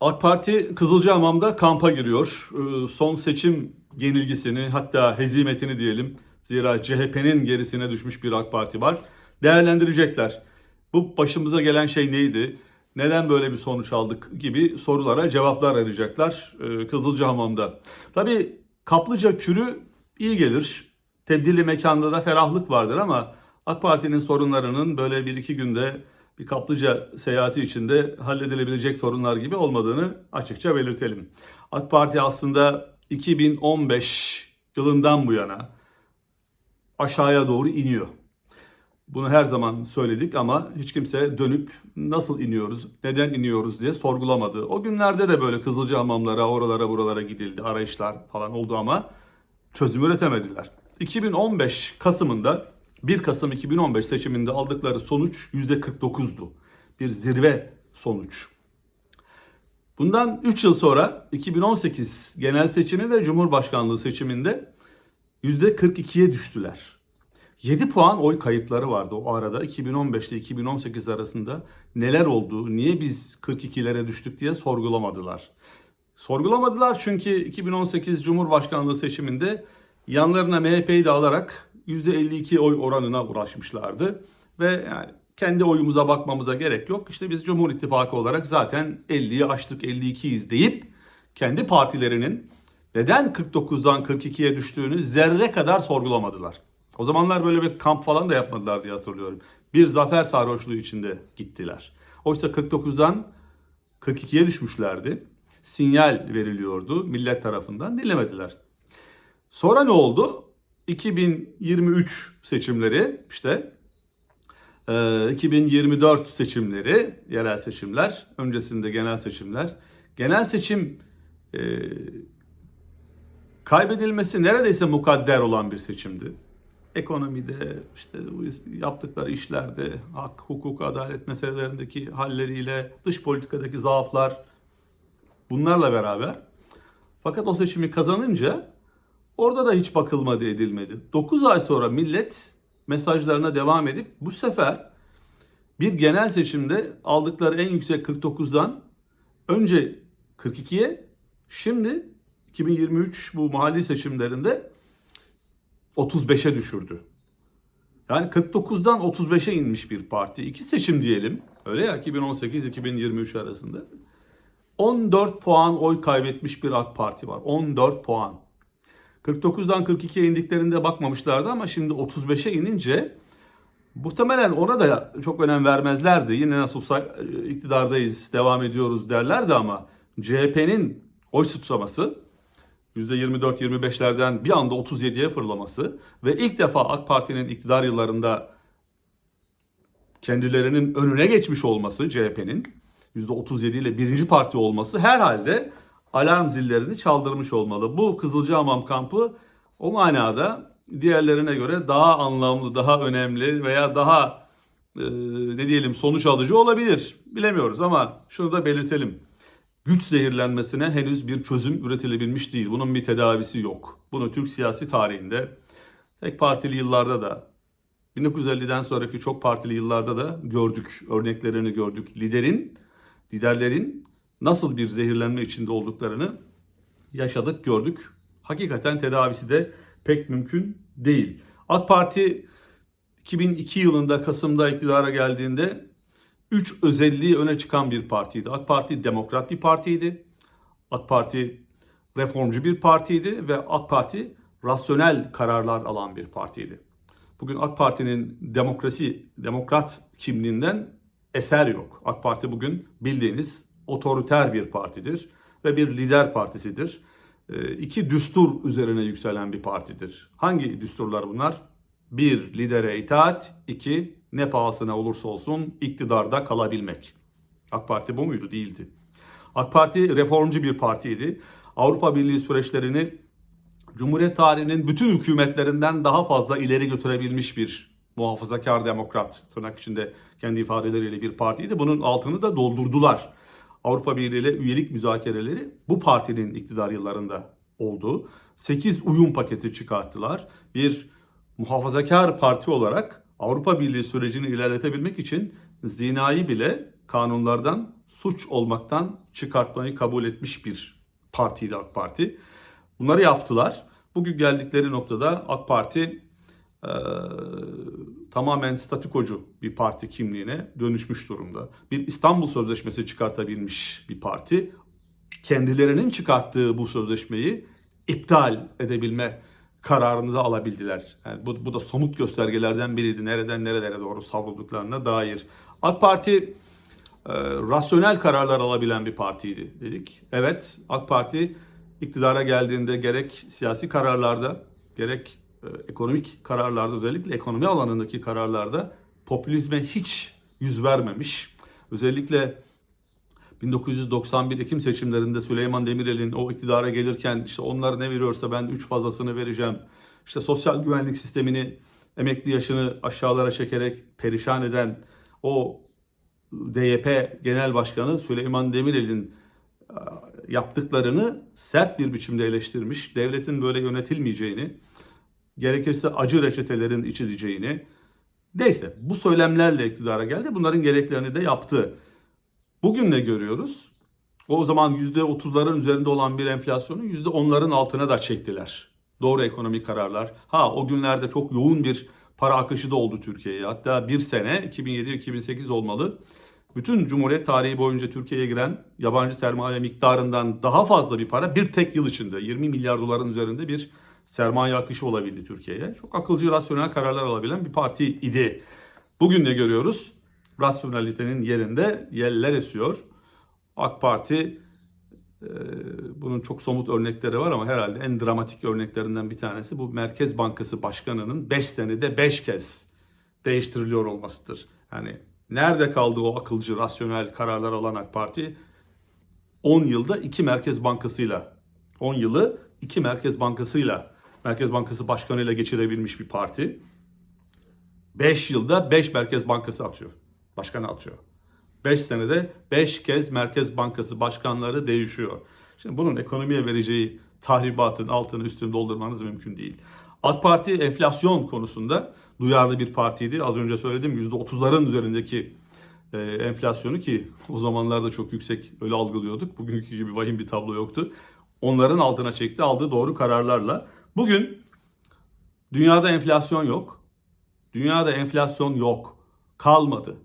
AK Parti Kızılcahamam'da kampa giriyor. Ee, Son seçim yenilgisini hatta hezimetini diyelim. Zira CHP'nin gerisine düşmüş bir AK Parti var. Değerlendirecekler. Bu başımıza gelen şey neydi? Neden böyle bir sonuç aldık gibi sorulara cevaplar arayacaklar e, Kızılcahamam'da. Tabii kaplıca kürü iyi gelir. Tebdili mekanda da ferahlık vardır ama AK Parti'nin sorunlarının böyle bir iki günde bir kaplıca seyahati içinde halledilebilecek sorunlar gibi olmadığını açıkça belirtelim. AK Parti aslında 2015 yılından bu yana aşağıya doğru iniyor. Bunu her zaman söyledik ama hiç kimse dönüp nasıl iniyoruz, neden iniyoruz diye sorgulamadı. O günlerde de böyle Kızılcahamamlara, oralara buralara gidildi, arayışlar falan oldu ama çözüm üretemediler. 2015 Kasım'ında 1 Kasım 2015 seçiminde aldıkları sonuç %49'du. Bir zirve sonuç. Bundan 3 yıl sonra 2018 genel seçimi ve Cumhurbaşkanlığı seçiminde %42'ye düştüler. 7 puan oy kayıpları vardı o arada 2015 ile 2018 arasında neler oldu, niye biz 42'lere düştük diye sorgulamadılar. Sorgulamadılar çünkü 2018 Cumhurbaşkanlığı seçiminde yanlarına MHP'yi de alarak %52 oy oranına ulaşmışlardı. Ve yani kendi oyumuza bakmamıza gerek yok. İşte biz Cumhur İttifakı olarak zaten 50'yi aştık 52'yiz deyip kendi partilerinin neden 49'dan 42'ye düştüğünü zerre kadar sorgulamadılar. O zamanlar böyle bir kamp falan da yapmadılar diye hatırlıyorum. Bir zafer sarhoşluğu içinde gittiler. Oysa 49'dan 42'ye düşmüşlerdi. Sinyal veriliyordu millet tarafından dinlemediler. Sonra ne oldu? 2023 seçimleri işte e, 2024 seçimleri, yerel seçimler, öncesinde genel seçimler. Genel seçim e, kaybedilmesi neredeyse mukadder olan bir seçimdi. Ekonomide, işte yaptıkları işlerde, hak, hukuk, adalet meselelerindeki halleriyle, dış politikadaki zaaflar bunlarla beraber. Fakat o seçimi kazanınca orada da hiç bakılmadı edilmedi. 9 ay sonra millet mesajlarına devam edip bu sefer bir genel seçimde aldıkları en yüksek 49'dan önce 42'ye şimdi 2023 bu mahalli seçimlerinde 35'e düşürdü. Yani 49'dan 35'e inmiş bir parti. İki seçim diyelim. Öyle ya 2018-2023 arasında. 14 puan oy kaybetmiş bir AK Parti var. 14 puan. 49'dan 42'ye indiklerinde bakmamışlardı ama şimdi 35'e inince muhtemelen ona da çok önem vermezlerdi. Yine nasılsa e, iktidardayız, devam ediyoruz derlerdi ama CHP'nin oy sıçraması %24-25'lerden bir anda 37'ye fırlaması ve ilk defa AK Parti'nin iktidar yıllarında kendilerinin önüne geçmiş olması CHP'nin %37 ile birinci parti olması herhalde alarm zillerini çaldırmış olmalı. Bu Kızılcahamam kampı o manada diğerlerine göre daha anlamlı, daha önemli veya daha e, ne diyelim sonuç alıcı olabilir. Bilemiyoruz ama şunu da belirtelim. Güç zehirlenmesine henüz bir çözüm üretilebilmiş değil. Bunun bir tedavisi yok. Bunu Türk siyasi tarihinde tek partili yıllarda da 1950'den sonraki çok partili yıllarda da gördük. Örneklerini gördük. Liderin, liderlerin nasıl bir zehirlenme içinde olduklarını yaşadık, gördük. Hakikaten tedavisi de pek mümkün değil. AK Parti 2002 yılında Kasım'da iktidara geldiğinde 3 özelliği öne çıkan bir partiydi. AK Parti demokrat bir partiydi. AK Parti reformcu bir partiydi ve AK Parti rasyonel kararlar alan bir partiydi. Bugün AK Parti'nin demokrasi, demokrat kimliğinden eser yok. AK Parti bugün bildiğiniz otoriter bir partidir ve bir lider partisidir. E, iki düstur üzerine yükselen bir partidir. Hangi düsturlar bunlar? Bir, lidere itaat. iki ne pahasına olursa olsun iktidarda kalabilmek. AK Parti bu muydu? Değildi. AK Parti reformcu bir partiydi. Avrupa Birliği süreçlerini Cumhuriyet tarihinin bütün hükümetlerinden daha fazla ileri götürebilmiş bir muhafazakar demokrat tırnak içinde kendi ifadeleriyle bir partiydi. Bunun altını da doldurdular. Avrupa Birliği ile üyelik müzakereleri bu partinin iktidar yıllarında oldu. 8 uyum paketi çıkarttılar. Bir muhafazakar parti olarak Avrupa Birliği sürecini ilerletebilmek için zinayı bile kanunlardan suç olmaktan çıkartmayı kabul etmiş bir partiydi AK Parti. Bunları yaptılar. Bugün geldikleri noktada AK Parti e, tamamen statükocu bir parti kimliğine dönüşmüş durumda. Bir İstanbul Sözleşmesi çıkartabilmiş bir parti. Kendilerinin çıkarttığı bu sözleşmeyi iptal edebilme kararını da alabildiler. Yani bu, bu da somut göstergelerden biriydi. Nereden nerelere doğru savrulduklarına dair. AK Parti e, rasyonel kararlar alabilen bir partiydi dedik. Evet AK Parti iktidara geldiğinde gerek siyasi kararlarda gerek ekonomik kararlarda özellikle ekonomi alanındaki kararlarda popülizme hiç yüz vermemiş. Özellikle 1991 Ekim seçimlerinde Süleyman Demirel'in o iktidara gelirken işte onlar ne veriyorsa ben 3 fazlasını vereceğim. İşte sosyal güvenlik sistemini emekli yaşını aşağılara çekerek perişan eden o DYP Genel Başkanı Süleyman Demirel'in e, yaptıklarını sert bir biçimde eleştirmiş. Devletin böyle yönetilmeyeceğini, gerekirse acı reçetelerin içileceğini. Neyse bu söylemlerle iktidara geldi. Bunların gereklerini de yaptı. Bugün ne görüyoruz? O zaman %30'ların üzerinde olan bir enflasyonu %10'ların altına da çektiler. Doğru ekonomik kararlar. Ha o günlerde çok yoğun bir para akışı da oldu Türkiye'ye. Hatta bir sene 2007-2008 olmalı. Bütün Cumhuriyet tarihi boyunca Türkiye'ye giren yabancı sermaye miktarından daha fazla bir para bir tek yıl içinde 20 milyar doların üzerinde bir sermaye akışı olabildi Türkiye'ye. Çok akılcı, rasyonel kararlar alabilen bir parti idi. Bugün ne görüyoruz? Rasyonalitenin yerinde yeller esiyor. AK Parti e, bunun çok somut örnekleri var ama herhalde en dramatik örneklerinden bir tanesi bu Merkez Bankası Başkanı'nın 5 senede 5 kez değiştiriliyor olmasıdır. Yani nerede kaldı o akılcı, rasyonel kararlar alan AK Parti? 10 yılda 2 Merkez Bankası'yla, 10 yılı 2 Merkez Bankası'yla, Merkez Bankası Başkanı'yla geçirebilmiş bir parti. 5 yılda 5 Merkez Bankası atıyor. Başkanı atıyor. 5 senede 5 kez Merkez Bankası başkanları değişiyor. Şimdi bunun ekonomiye vereceği tahribatın altını üstünü doldurmanız mümkün değil. AK Parti enflasyon konusunda duyarlı bir partiydi. Az önce söyledim %30'ların üzerindeki e, enflasyonu ki o zamanlarda çok yüksek öyle algılıyorduk. Bugünkü gibi vahim bir tablo yoktu. Onların altına çekti aldığı doğru kararlarla. Bugün dünyada enflasyon yok. Dünyada enflasyon yok. Kalmadı.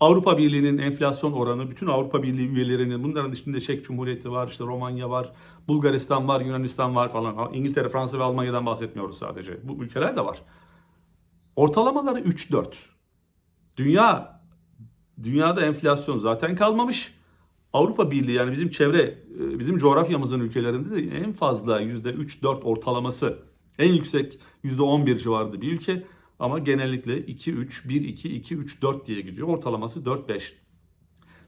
Avrupa Birliği'nin enflasyon oranı, bütün Avrupa Birliği üyelerinin, bunların içinde Çek Cumhuriyeti var, işte Romanya var, Bulgaristan var, Yunanistan var falan. İngiltere, Fransa ve Almanya'dan bahsetmiyoruz sadece. Bu ülkeler de var. Ortalamaları 3-4. Dünya, dünyada enflasyon zaten kalmamış. Avrupa Birliği yani bizim çevre, bizim coğrafyamızın ülkelerinde de en fazla %3-4 ortalaması, en yüksek %11 civarında bir ülke. Ama genellikle 2-3, 1-2, 2-3-4 diye gidiyor. Ortalaması 4-5.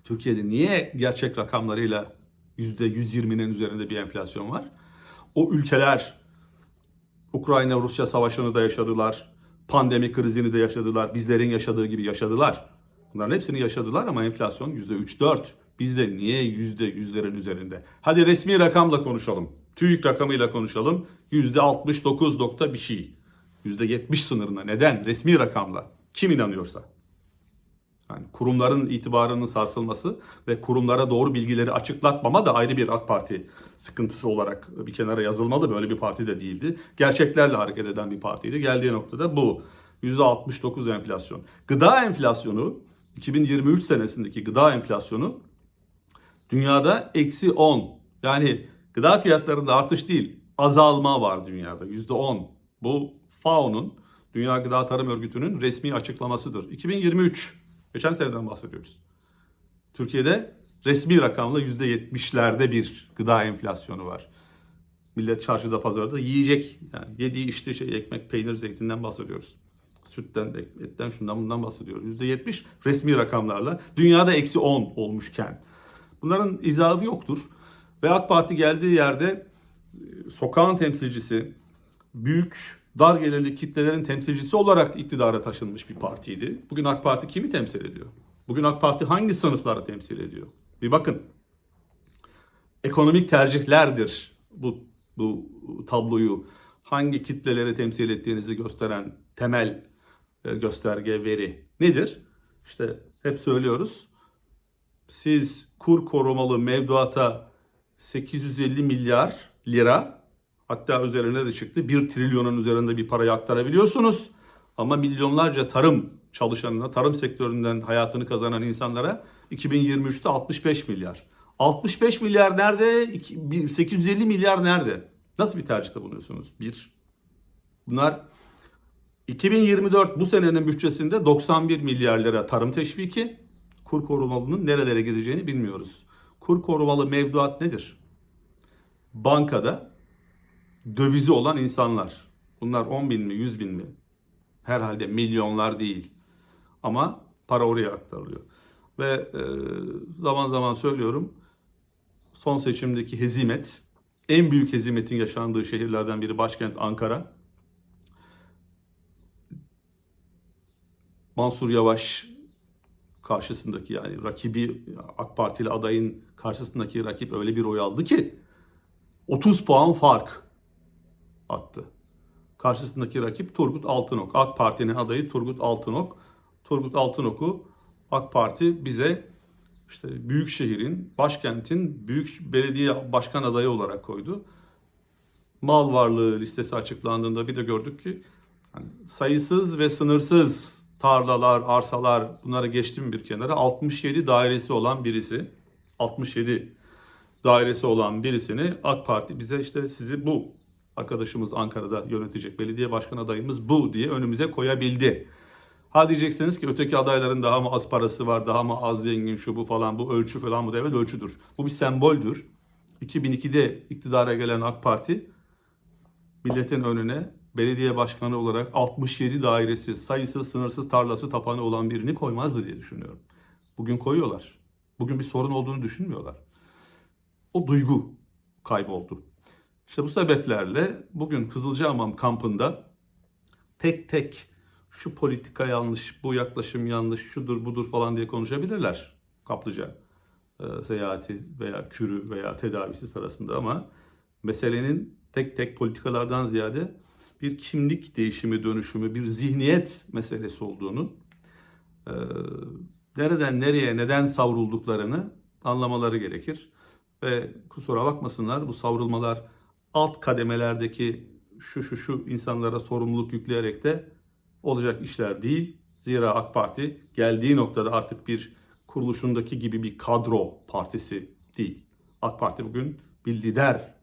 Türkiye'de niye gerçek rakamlarıyla %120'nin üzerinde bir enflasyon var? O ülkeler Ukrayna-Rusya savaşını da yaşadılar. Pandemi krizini de yaşadılar. Bizlerin yaşadığı gibi yaşadılar. Bunların hepsini yaşadılar ama enflasyon %3-4. Bizde niye %100'lerin üzerinde? Hadi resmi rakamla konuşalım. TÜİK rakamıyla konuşalım. %69 nokta bir şey. %70 sınırına. Neden? Resmi rakamla. Kim inanıyorsa. Yani kurumların itibarının sarsılması ve kurumlara doğru bilgileri açıklatmama da ayrı bir AK Parti sıkıntısı olarak bir kenara yazılmalı. Böyle bir parti de değildi. Gerçeklerle hareket eden bir partiydi. Geldiği noktada bu. %69 enflasyon. Gıda enflasyonu 2023 senesindeki gıda enflasyonu dünyada eksi 10. Yani gıda fiyatlarında artış değil azalma var dünyada %10. Bu FAO'nun Dünya Gıda Tarım Örgütü'nün resmi açıklamasıdır. 2023, geçen seneden bahsediyoruz. Türkiye'de resmi rakamla %70'lerde bir gıda enflasyonu var. Millet çarşıda pazarda yiyecek yani yediği işte şey ekmek, peynir, zeytinden bahsediyoruz. Sütten, etten, şundan bundan bahsediyoruz. %70 resmi rakamlarla. Dünyada eksi 10 olmuşken. Bunların izahı yoktur. Ve AK Parti geldiği yerde e, sokağın temsilcisi, büyük dar gelirli kitlelerin temsilcisi olarak iktidara taşınmış bir partiydi. Bugün AK Parti kimi temsil ediyor? Bugün AK Parti hangi sınıfları temsil ediyor? Bir bakın. Ekonomik tercihlerdir bu, bu tabloyu hangi kitleleri temsil ettiğinizi gösteren temel e, gösterge veri nedir? İşte hep söylüyoruz. Siz kur korumalı mevduata 850 milyar lira hatta üzerine de çıktı 1 trilyonun üzerinde bir parayı aktarabiliyorsunuz. Ama milyonlarca tarım çalışanına, tarım sektöründen hayatını kazanan insanlara 2023'te 65 milyar. 65 milyar nerede? İki- bir- 850 milyar nerede? Nasıl bir tercihte bulunuyorsunuz? Bir. Bunlar 2024 bu senenin bütçesinde 91 milyar lira tarım teşviki. Kur korumalının nerelere gideceğini bilmiyoruz. Kur korumalı mevduat nedir? Bankada dövizi olan insanlar. Bunlar 10 bin mi 100 bin mi? Herhalde milyonlar değil. Ama para oraya aktarılıyor. Ve e, zaman zaman söylüyorum son seçimdeki hezimet, en büyük hezimetin yaşandığı şehirlerden biri başkent Ankara. Mansur Yavaş karşısındaki yani rakibi AK Partili adayın karşısındaki rakip öyle bir oy aldı ki 30 puan fark attı. Karşısındaki rakip Turgut Altınok. AK Parti'nin adayı Turgut Altınok. Turgut Altınok'u AK Parti bize işte büyük şehrin, başkentin büyük belediye başkan adayı olarak koydu. Mal varlığı listesi açıklandığında bir de gördük ki hani sayısız ve sınırsız tarlalar, arsalar bunları geçtim bir kenara 67 dairesi olan birisi 67 dairesi olan birisini AK Parti bize işte sizi bu arkadaşımız Ankara'da yönetecek belediye başkan adayımız bu diye önümüze koyabildi. Ha diyeceksiniz ki öteki adayların daha mı az parası var, daha mı az zengin şu bu falan bu ölçü falan bu evet ölçüdür. Bu bir semboldür. 2002'de iktidara gelen AK Parti milletin önüne belediye başkanı olarak 67 dairesi, sayısı, sınırsız tarlası, tapanı olan birini koymazdı diye düşünüyorum. Bugün koyuyorlar. Bugün bir sorun olduğunu düşünmüyorlar. O duygu kayboldu. İşte bu sebeplerle bugün Kızılcahamam kampında tek tek şu politika yanlış, bu yaklaşım yanlış, şudur budur falan diye konuşabilirler kaplıca e, seyahati veya kürü veya tedavisi sırasında ama meselenin tek tek politikalardan ziyade bir kimlik değişimi, dönüşümü, bir zihniyet meselesi olduğunu, e, nereden nereye, neden savrulduklarını anlamaları gerekir. Ve kusura bakmasınlar bu savrulmalar alt kademelerdeki şu şu şu insanlara sorumluluk yükleyerek de olacak işler değil. Zira AK Parti geldiği noktada artık bir kuruluşundaki gibi bir kadro partisi değil. AK Parti bugün bir lider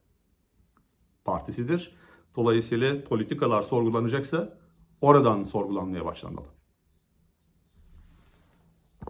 partisidir. Dolayısıyla politikalar sorgulanacaksa oradan sorgulanmaya başlanmalı.